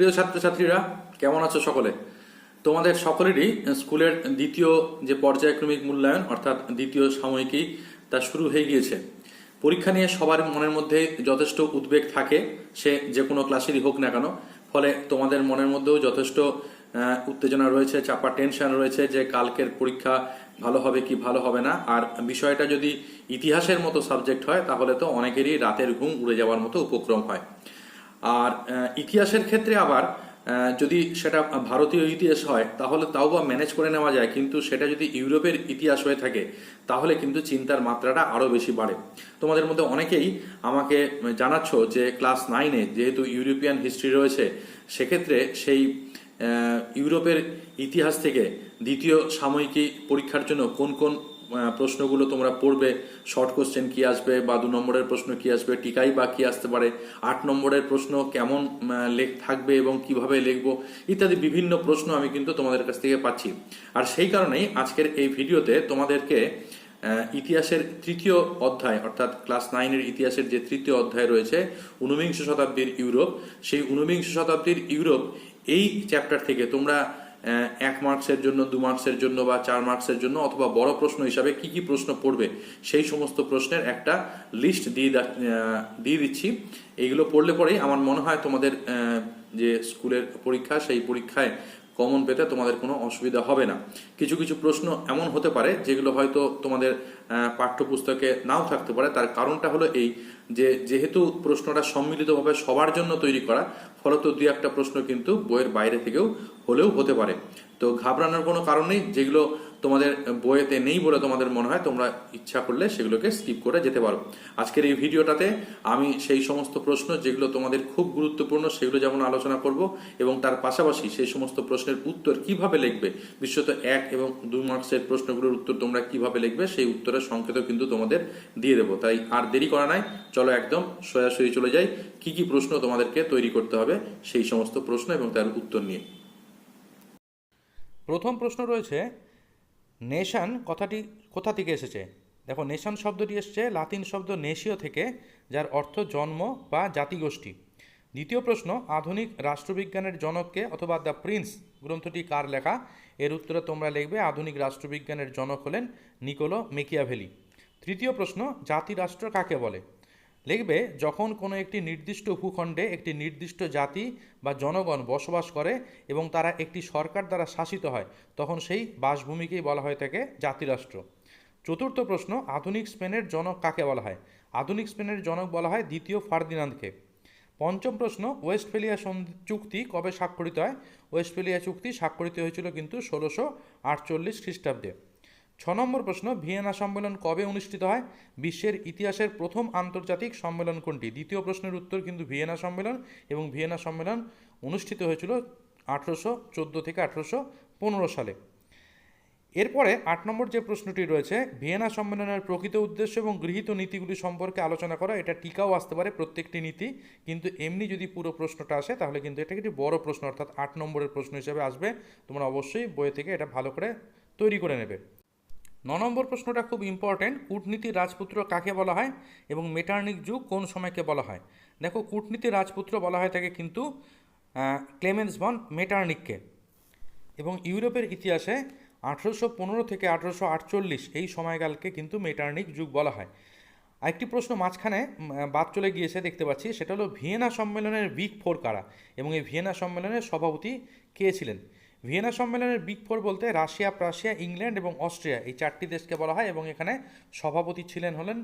প্রিয় ছাত্রছাত্রীরা, কেমন আছো সকলে? তোমাদের সকলেরই স্কুলের দ্বিতীয় যে পর্যায়ক্রমিক মূল্যায়ন, অর্থাৎ দ্বিতীয় সাময়িকী, তা শুরু হয়ে গিয়েছে। পরীক্ষা নিয়ে সবার মনের মধ্যে যথেষ্ট উদ্বেগ থাকে, সে যে কোনো ক্লাসেরই হোক না কেন। ফলে তোমাদের মনের মধ্যেও যথেষ্ট উত্তেজনা রয়েছে, চাপা টেনশন রয়েছে যে কালকের পরীক্ষা ভালো হবে কি ভালো হবে না। আর বিষয়টা যদি ইতিহাসের মতো সাবজেক্ট হয়, তাহলে তো অনেকেরই রাতের ঘুম উড়ে যাওয়ার মতো উপক্রম হয়। আর ইতিহাসের ক্ষেত্রে আবার যদি সেটা ভারতীয় ইতিহাস হয়, তাহলে তাও বা ম্যানেজ করে নেওয়া যায়, কিন্তু সেটা যদি ইউরোপের ইতিহাস হয়ে থাকে, তাহলে কিন্তু চিন্তার মাত্রাটা আরও বেশি বাড়ে। তোমাদের মধ্যে অনেকেই আমাকে জানাচ্ছ যে ক্লাস নাইনে যেহেতু ইউরোপিয়ান হিস্ট্রি রয়েছে, সেক্ষেত্রে সেই ইউরোপের ইতিহাস থেকে দ্বিতীয় সাময়িকী পরীক্ষার জন্য কোন কোন প্রশ্নগুলো তোমরা পড়বে শর্ট কোশ্চেন কি আসবে বা দু নম্বরের প্রশ্ন কি আসবে, টিকাই বা কি আসতে পারে, আট নম্বরের প্রশ্ন কেমন লেখ, থাকবে এবং কীভাবে লিখব ইত্যাদি বিভিন্ন প্রশ্ন আমি কিন্তু তোমাদের কাছ থেকে পাচ্ছি। আর সেই কারণেই আজকের এই ভিডিওতে তোমাদেরকে ইতিহাসের তৃতীয় অধ্যায়, অর্থাৎ ক্লাস নাইনের ইতিহাসের যে তৃতীয় অধ্যায় রয়েছে, ঊনবিংশ শতাব্দীর ইউরোপ, সেই ঊনবিংশ শতাব্দীর ইউরোপ এই চ্যাপ্টার থেকে তোমরা এক মার্কসের জন্য, দু মার্কসের জন্য বা চার মার্কসের জন্য অথবা বড় প্রশ্ন হিসাবে কি কি প্রশ্ন পড়বে, সেই সমস্ত প্রশ্নের একটা লিস্ট দিয়ে দিয়ে দিচ্ছি। এইগুলো পড়লে পরেই আমার মনে হয় তোমাদের যে স্কুলের পরীক্ষা, সেই পরীক্ষায় কমন পেতে তোমাদের কোনো অসুবিধা হবে না। কিছু কিছু প্রশ্ন এমন হতে পারে যেগুলো হয়তো তোমাদের পাঠ্যপুস্তকে নাও থাকতে পারে। তার কারণটা হলো এই যে যেহেতু প্রশ্নটা সম্মিলিতভাবে সবার জন্য তৈরি করা, ফলত দুই একটা প্রশ্ন কিন্তু বইয়ের বাইরে থেকেও হলেও হতে পারে। তো ঘাবড়ানোর কোনো কারণ নেই, যেগুলো তোমাদের বইয়েতে নেই বলে তোমাদের মনে হয়, তোমরা ইচ্ছা করলে সেগুলোকে স্কিপ করে যেতে পারো। আজকের এই ভিডিওটাতে আমি সেই সমস্ত প্রশ্ন যেগুলো তোমাদের খুব গুরুত্বপূর্ণ সেগুলো যেমন আলোচনা করব এবং তার পাশাপাশি সেই সমস্ত প্রশ্নের উত্তর কীভাবে লিখবে, বিশেষত এক এবং দুই মার্কসের প্রশ্নগুলোর উত্তর তোমরা কীভাবে লিখবে সেই উত্তরের সংকেত কিন্তু তোমাদের দিয়ে দেবো। তাই আর দেরি করা নাই, চলো একদম সরাসরি চলে যাই, কি কি প্রশ্ন তোমাদেরকে তৈরি করতে হবে সেই সমস্ত প্রশ্ন এবং তার উত্তর নিয়ে। প্রথম প্রশ্ন রয়েছে নেশান কথাটি, কোথা থেকে এসেছে? দেখো, নেশান শব্দটি এসেছে লাতিন শব্দ নেশীয় থেকে, যার অর্থ জন্ম বা জাতিগোষ্ঠী। দ্বিতীয় প্রশ্ন, আধুনিক রাষ্ট্রবিজ্ঞানের জনককে অথবা দ্য প্রিন্স, গ্রন্থটি কার লেখা? এর উত্তরে তোমরা লিখবে, আধুনিক রাষ্ট্রবিজ্ঞানের জনক হলেন নিকোলো মেকিয়াভেলি। তৃতীয় প্রশ্ন, জাতিরাষ্ট্র কাকে বলে? লিখবে, যখন কোনো একটি নির্দিষ্ট ভূখণ্ডে একটি নির্দিষ্ট জাতি বা জনগণ বসবাস করে এবং তারা একটি সরকার দ্বারা শাসিত হয়, তখন সেই বাসভূমিকেই বলা হয়ে থাকে জাতিরাষ্ট্র। চতুর্থ প্রশ্ন, আধুনিক স্পেনের জনক কাকে বলা হয়? আধুনিক স্পেনের জনক বলা হয় দ্বিতীয় ফার্দিনান্দকে। পঞ্চম প্রশ্ন, ওয়েস্টফেলিয়া চুক্তি কবে স্বাক্ষরিত হয়? ওয়েস্টফেলিয়া চুক্তি স্বাক্ষরিত হয়েছিল কিন্তু ষোলোশো আটচল্লিশ খ্রিস্টাব্দে। ছ নম্বর প্রশ্ন, ভিয়েনা সম্মেলন কবে অনুষ্ঠিত হয়? বিশ্বের ইতিহাসের প্রথম আন্তর্জাতিক সম্মেলন কোনটি? দ্বিতীয় প্রশ্নের উত্তর কিন্তু ভিয়েনা সম্মেলন এবং ভিয়েনা সম্মেলন অনুষ্ঠিত হয়েছিল আঠেরোশো চোদ্দ থেকে আঠেরোশো পনেরো সালে। এরপরে আট নম্বর যে প্রশ্নটি রয়েছে, ভিয়েনা সম্মেলনের প্রকৃত উদ্দেশ্য এবং গৃহীত নীতিগুলি সম্পর্কে আলোচনা করা, এটা টিকাও আসতে পারে প্রত্যেকটি নীতি, কিন্তু এমনি যদি পুরো প্রশ্নটা আসে, তাহলে কিন্তু এটা একটি বড় প্রশ্ন, অর্থাৎ আট নম্বরের প্রশ্ন হিসেবে আসবে। তোমরা অবশ্যই বই থেকে এটা ভালো করে তৈরি করে নেবে। ন নম্বর প্রশ্নটা খুব ইম্পর্ট্যান্ট কূটনীতির রাজপুত্র কাকে বলা হয় এবং মেটার্নিক যুগ কোন সময়কে বলা হয়? দেখো, কূটনীতির রাজপুত্র বলা হয় থাকে কিন্তু ক্লেমেন্স বন মেটার্নিককে। এবং ইউরোপের ইতিহাসে আঠেরোশো পনেরো থেকে আঠেরোশো আটচল্লিশ এই সময়কালকে কিন্তু মেটার্নিক যুগ বলা হয়। আরেকটি প্রশ্ন মাঝখানে বাদ চলে গিয়েছে দেখতে পাচ্ছি, সেটা হলো ভিয়েনা সম্মেলনের বিগ ফোর কারা? এবং এই ভিয়েনা সম্মেলনের সভাপতি কে ছিলেন? ভিয়েনা সম্মেলনের বিগ ফোর বলতে রাশিয়া, প্রাশিয়া, ইংল্যান্ড এবং অস্ট্রিয়া এই চারটি দেশকে বলা হয় এবং এখানে সভাপতি ছিলেন হলেন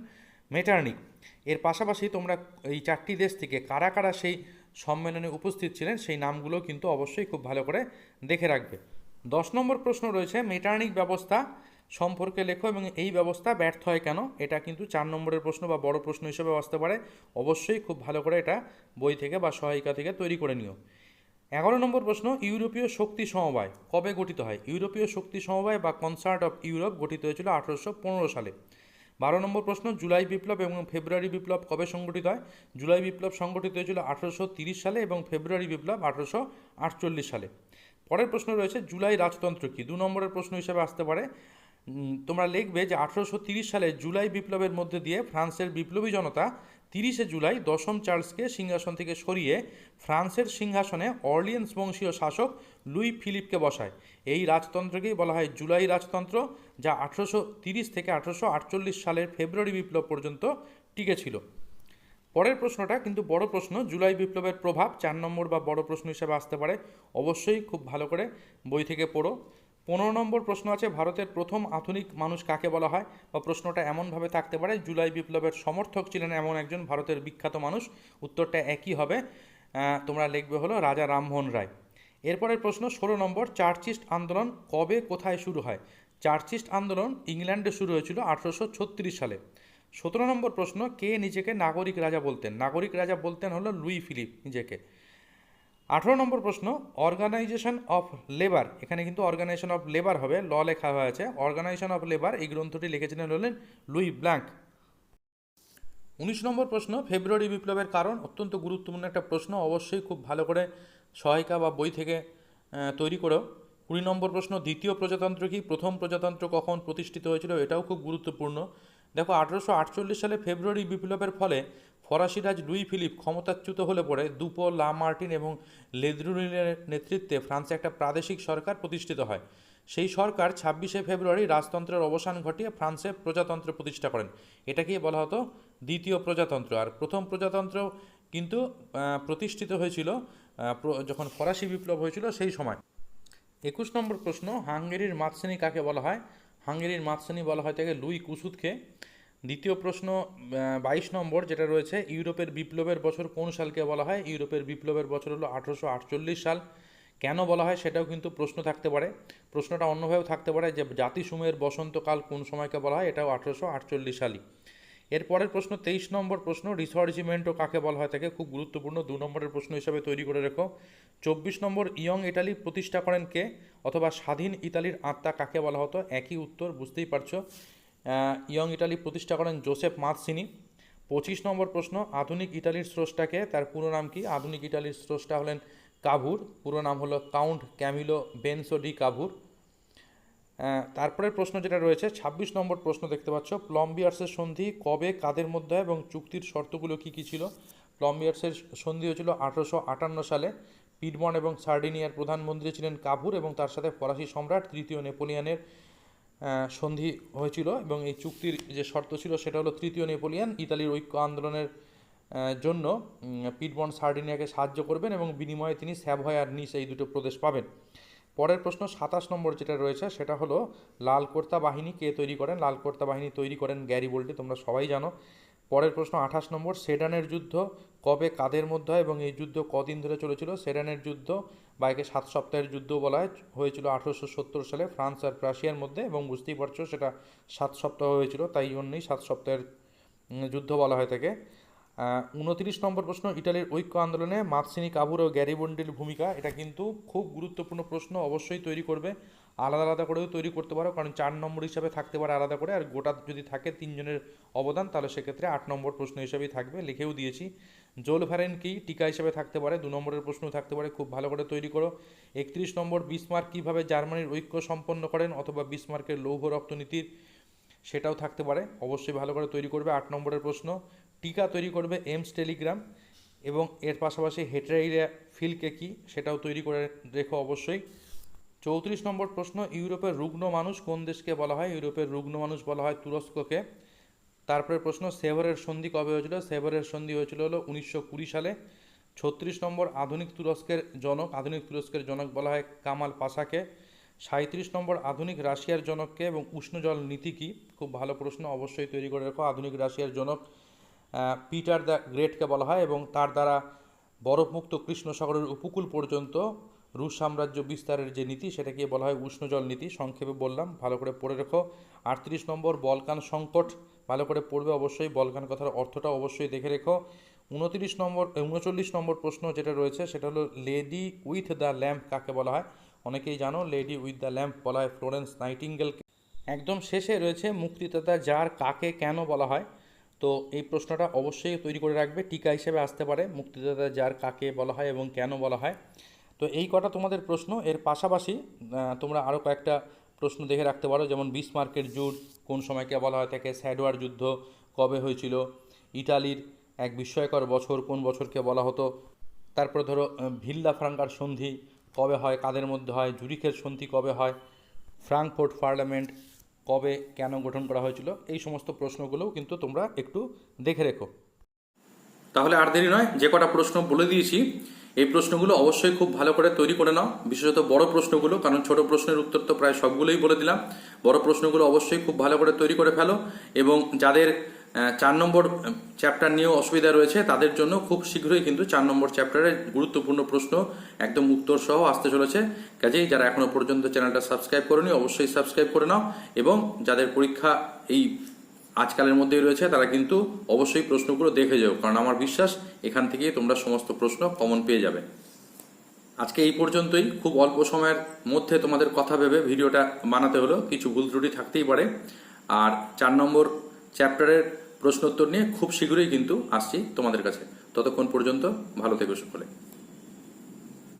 মেটার্নিক এর পাশাপাশি তোমরা এই চারটি দেশ থেকে কারা কারা সেই সম্মেলনে উপস্থিত ছিলেন সেই নামগুলো কিন্তু অবশ্যই খুব ভালো করে দেখে রাখবে। দশ নম্বর প্রশ্ন রয়েছে মেটার্নিক ব্যবস্থা সম্পর্কে লেখো এবং এই ব্যবস্থা ব্যর্থ হয় কেন? এটা কিন্তু চার নম্বরের প্রশ্ন বা বড় প্রশ্ন হিসেবে আসতে পারে। অবশ্যই খুব ভালো করে এটা বই থেকে বা সহায়িকা থেকে তৈরি করে নিও। এগারো নম্বর প্রশ্ন, ইউরোপীয় শক্তি সমবায় কবে গঠিত হয়? ইউরোপীয় শক্তি সমবায় বা কনসার্ট অফ ইউরোপ গঠিত হয়েছিল আঠারোশো পনেরো সালে। বারো নম্বর প্রশ্ন, জুলাই বিপ্লব এবং ফেব্রুয়ারি বিপ্লব কবে সংগঠিত হয়? জুলাই বিপ্লব সংগঠিত হয়েছিল আঠারোশো তিরিশ সালে এবং ফেব্রুয়ারি বিপ্লব আঠারোশো আটচল্লিশ সালে। পরের প্রশ্ন রয়েছে, জুলাই রাজতন্ত্র কি? দু নম্বরের প্রশ্ন হিসেবে আসতে পারে। তোমরা লিখবে যে আঠারোশো তিরিশ সালে জুলাই বিপ্লবের মধ্যে দিয়ে ফ্রান্সের বিপ্লবী জনতা তিরিশে জুলাই দশম চার্লসকে সিংহাসন থেকে সরিয়ে ফ্রান্সের সিংহাসনে অর্লিয়েন্স বংশীয় শাসক লুই ফিলিপকে বসায়। এই রাজতন্ত্রকেই বলা হয় জুলাই রাজতন্ত্র, যা আঠেরোশো তিরিশ থেকে আঠেরোশো আটচল্লিশ সালের ফেব্রুয়ারি বিপ্লব পর্যন্ত টিকেছিল পরের প্রশ্নটা কিন্তু বড় প্রশ্ন, জুলাই বিপ্লবের প্রভাব চার নম্বর বা বড় প্রশ্ন হিসেবে আসতে পারে। অবশ্যই খুব ভালো করে বই থেকে পড়ো। পনেরো নম্বর প্রশ্ন আছে, ভারতের প্রথম আধুনিক মানুষ কাকে বলা হয়? বা প্রশ্নটা এমনভাবে থাকতে পারে, জুলাই বিপ্লবের সমর্থক ছিলেন এমন একজন ভারতের বিখ্যাত মানুষ, উত্তরটা একই হবে তোমরা লিখবে হলো রাজা রামমোহন রায়। এরপরের প্রশ্ন, ষোলো নম্বর, চার্চিস্ট আন্দোলন কবে কোথায় শুরু হয়? চার্চিস্ট আন্দোলন ইংল্যান্ডে শুরু হয়েছিল আঠারোশো ছত্রিশ সালে। সতেরো নম্বর প্রশ্ন, কে নিজেকে নাগরিক রাজা বলতেন? নাগরিক রাজা বলতেন হলো লুই ফিলিপ নিজেকে। আঠেরো নম্বর প্রশ্ন অর্গানাইজেশন অফ লেবার এখানে কিন্তু অর্গানাইজেশন অফ লেবার হবে ল লেখা হয়েছে অর্গানাইজেশন অফ লেবার এই গ্রন্থটি লিখেছিলেন হলেন লুই ব্ল্যাঙ্ক। উনিশ নম্বর প্রশ্ন, ফেব্রুয়ারি বিপ্লবের কারণ, অত্যন্ত গুরুত্বপূর্ণ একটা প্রশ্ন, অবশ্যই খুব ভালো করে সহায়িকা বা বই থেকে তৈরি করো। কুড়ি নম্বর প্রশ্ন, দ্বিতীয় প্রজাতন্ত্র কি, প্রথম প্রজাতন্ত্র কখন প্রতিষ্ঠিত হয়েছিল, এটাও খুব গুরুত্বপূর্ণ। দেখো, আঠারোশো সালে ফেব্রুয়ারি বিপ্লবের ফলে ফরাসি রাজ লুই ফিলিপ ক্ষমতাচ্যুত হলে পরে দুপো, লা মার্টিন এবং লেদ্রুনের নেতৃত্বে ফ্রান্সে একটা প্রাদেশিক সরকার প্রতিষ্ঠিত হয়। সেই সরকার ছাব্বিশে ফেব্রুয়ারি রাজতন্ত্রের অবসান ঘটিয়ে ফ্রান্সে প্রজাতন্ত্র প্রতিষ্ঠা করেন। এটাকেই বলা হতো দ্বিতীয় প্রজাতন্ত্র। আর প্রথম প্রজাতন্ত্র কিন্তু প্রতিষ্ঠিত হয়েছিল যখন ফরাসি বিপ্লব হয়েছিল সেই সময়। একুশ নম্বর প্রশ্ন, হাঙ্গেরির মাতসেনি কাকে বলা হয়? হাঙ্গেরির মাতসেনি বলা হয় তাকে লুই কুসুদকে দ্বিতীয় প্রশ্ন বাইশ নম্বর যেটা রয়েছে, ইউরোপের বিপ্লবের বছর কোন সালকে বলা হয়? ইউরোপের বিপ্লবের বছর হলো আঠারোশো আটচল্লিশ সাল। কেন বলা হয় সেটাও কিন্তু প্রশ্ন থাকতে পারে। প্রশ্নটা অন্যভাবেও থাকতে পারে যে জাতিসমূহের বসন্তকাল কোন সময়কে বলা হয়? এটাও আঠারোশো আটচল্লিশ সালই। এরপরের প্রশ্ন, তেইশ নম্বর প্রশ্ন, রিসর্জিমেন্টও কাকে বলা হয় তাকে? খুব গুরুত্বপূর্ণ, দু নম্বরের প্রশ্ন হিসাবে তৈরি করে রেখো। চব্বিশ নম্বর, ইয়ং ইটালি প্রতিষ্ঠা করেন কে? অথবা স্বাধীন ইতালির আত্মা কাকে বলা হতো? একই উত্তর, বুঝতেই পারছ। ইয়ং ইটালি প্রতিষ্ঠা করেন জোসেফ মাতসিনি পঁচিশ নম্বর প্রশ্ন, আধুনিক ইটালির স্রষ্টাকে, তার পুরো নাম কি? আধুনিক ইটালির স্রষ্টা হলেন কাভুর, পুরো নাম হলো Count Camillo Benso di Cavour. তারপরের প্রশ্ন যেটা রয়েছে ২৬ নম্বর প্রশ্ন দেখতে পাচ্ছ, প্লম্বিয়ার্সের সন্ধি কবে, কাদের মধ্যে এবং চুক্তির শর্তগুলো কি কি ছিল? প্লম্বিয়ার্সের সন্ধি হয়েছিল আঠারোশো আটান্ন সালে। পিডমন এবং সার্ডিনিয়ার প্রধানমন্ত্রী ছিলেন কাভুর এবং তার সাথে ফরাসি সম্রাট, তৃতীয় নেপোলিয়ানের সন্ধি হয়েছিল এবং এই চুক্তির যে শর্ত ছিল সেটা হলো তৃতীয় নেপোলিয়ান ইতালির ঐক্য আন্দোলনের জন্য পিটবন সার্ডিনিয়াকে সাহায্য করবেন এবং বিনিময়ে তিনি স্যাভয় আর নিস এই দুটো প্রদেশ পাবেন। পরের প্রশ্ন সাতাশ নম্বর যেটা রয়েছে সেটা হলো লালকর্তা বাহিনী কে তৈরি করেন? লালকর্তা বাহিনী তৈরি করেন গ্যারি বোল্টে, তোমরা সবাই জানো। পরের প্রশ্ন, আঠাশ নম্বর, সেডানের যুদ্ধ কবে কাদের মধ্যে হয় এবং এই যুদ্ধ কদিন ধরে চলেছিল? সেডানের যুদ্ধ বা একে সাত সপ্তাহের যুদ্ধ বলা হয়, হয়েছিল আঠারোশো সত্তর সালে ফ্রান্স আর রাশিয়ার মধ্যে এবং বুঝতেই পারছ সেটা সাত সপ্তাহ হয়েছিল, তাই জন্যই সাত সপ্তাহের যুদ্ধ বলা হয় থাকে উনত্রিশ নম্বর প্রশ্ন, ইটালির ঐক্য আন্দোলনে মাতসিনি কাবুর ও গ্যারিবন্ডির ভূমিকা, এটা কিন্তু খুব গুরুত্বপূর্ণ প্রশ্ন, অবশ্যই তৈরি করবে। আলাদা আলাদা করেও তৈরি করতে পারো, কারণ চার নম্বর হিসাবে থাকতে পারে আলাদা করে, আর গোটা যদি থাকে তিনজনের অবদান, তাহলে সেক্ষেত্রে আট নম্বর প্রশ্ন হিসাবেই থাকবে, লিখেও দিয়েছি। জোল ভ্যারেন কি? টিকা হিসেবে থাকতে পারে, দু নম্বরের প্রশ্ন থাকতে পারে, খুব ভালো করে তৈরি করো। একত্রিশ নম্বর, বিসমার্ক কীভাবে জার্মানির ঐক্য সম্পন্ন করেন, অথবা বিসমার্কের লৌহ রক্তনীতির, সেটাও থাকতে পারে, অবশ্যই ভালো করে তৈরি করবে, আট নম্বরের প্রশ্ন। টিকা তৈরি করবে এমস টেলিগ্রাম এবং এর পাশাপাশি হেট্রাইরিয়া ফিলকে কি সেটাও তৈরি করে রেখো অবশ্যই। চৌত্রিশ নম্বর প্রশ্ন, ইউরোপের রুগ্ন মানুষ কোন দেশকে বলা হয়? ইউরোপের রুগ্ন মানুষ বলা হয় তুরস্ককে। তারপরে প্রশ্ন, সেভারের সন্ধি কবে হয়েছিল? সেভারের সন্ধি হয়েছিল হলো উনিশশো কুড়ি সালে। ছত্রিশ নম্বর, আধুনিক তুরস্কের জনক, আধুনিক তুরস্কের জনক বলা হয় কামাল পাশাকে। সাঁত্রিশ নম্বর, আধুনিক রাশিয়ার জনককে এবং উষ্ণ জল নীতি কি? খুব ভালো প্রশ্ন, অবশ্যই তৈরি করে রাখো। আধুনিক রাশিয়ার জনক পিটার দ্য গ্রেটকে বলা হয় এবং তার দ্বারা বরফমুক্ত কৃষ্ণ সাগরের উপকূল পর্যন্ত রুশ সাম্রাজ্য বিস্তারের যে নীতি, সেটাকে বলা হয় উষ্ণ জল নীতি। সংক্ষেপে বললাম, ভালো করে পড়ে রেখো। আটত্রিশ নম্বর, বলকান সংকট। ভালো করে পড়বে অবশ্যই, বলকান কথার অর্থটা অবশ্যই দেখে রেখো। উনত্রিশ নম্বর উনচল্লিশ নম্বর প্রশ্ন যেটা রয়েছে, সেটা হলো, লেডি উইথ দ্য ল্যাম্প কাকে বলা হয়? অনেকেই জানো, লেডি উইথ দ্য ল্যাম্প বলা হয় ফ্লোরেন্স নাইটিঙ্গেলকে। একদম শেষে রয়েছে, মুক্তিদাতা যার কাকে কেন বলা হয়। তো এই প্রশ্নটা অবশ্যই তৈরি করে রাখবে, টিকা হিসেবে আসতে পারে মুক্তিদাতা যার কাকে বলা হয় এবং কেন বলা হয়। তো এই কটা তোমাদের প্রশ্ন, এর পাশাপাশি তোমরা আরও কয়েকটা প্রশ্ন দেখে রাখতে পারো, যেমন বিসমার্কের যুদ্ধ, কোন সময়কে বলা হয় থাকে স্যাডওয়ার যুদ্ধ, কবে হয়েছিল ইটালির এক বিস্ময়কর বছর কোন বছরকে বলা হতো, তারপরে ধরো ভিল্লা ফ্রাঙ্কার সন্ধি কবে হয়, কাদের মধ্যে হয়, জুরিখের সন্ধি কবে হয়, ফ্রাঙ্কফোর্ট পার্লামেন্ট কবে কেন গঠন করা হয়েছিল, এই সমস্ত প্রশ্নগুলোও কিন্তু তোমরা একটু দেখে রেখো। তাহলে আর দেরি নয়, যে কটা প্রশ্ন বলে দিয়েছি, এই প্রশ্নগুলো অবশ্যই খুব ভালো করে তৈরি করে নাও। বিশেষত বড় প্রশ্নগুলো, কারণ ছোট প্রশ্নের উত্তর তো প্রায় সবগুলোই বলে দিলাম। বড় প্রশ্নগুলো অবশ্যই খুব ভালো করে তৈরি করে ফেলো এবং যাদের চার নম্বর চ্যাপ্টার নিয়েও অসুবিধা রয়েছে। তাদের জন্য খুব শীঘ্রই কিন্তু চার নম্বর চ্যাপ্টারের গুরুত্বপূর্ণ প্রশ্ন, একদম উত্তর সহ আসতে চলেছে। কাজেই যারা এখনও পর্যন্ত চ্যানেলটা সাবস্ক্রাইব করেনি, অবশ্যই সাবস্ক্রাইব করে নাও এবং যাদের পরীক্ষা এই আজকালের মধ্যেই রয়েছে, তারা কিন্তু অবশ্যই প্রশ্নগুলো দেখে যাও। কারণ আমার বিশ্বাস, এখান থেকেই তোমরা সমস্ত প্রশ্ন কমন পেয়ে যাবে। আজকে এই পর্যন্তই। খুব অল্প সময়ের মধ্যে তোমাদের কথা ভেবে ভিডিওটা বানাতে হলো কিছু ভুল ত্রুটি থাকতেই পারে। আর চার নম্বর চ্যাপ্টারের প্রশ্নোত্তর নিয়ে খুব শীঘ্রই কিন্তু আসছি তোমাদের কাছে। ততক্ষণ পর্যন্ত ভালো থেকো সকলে।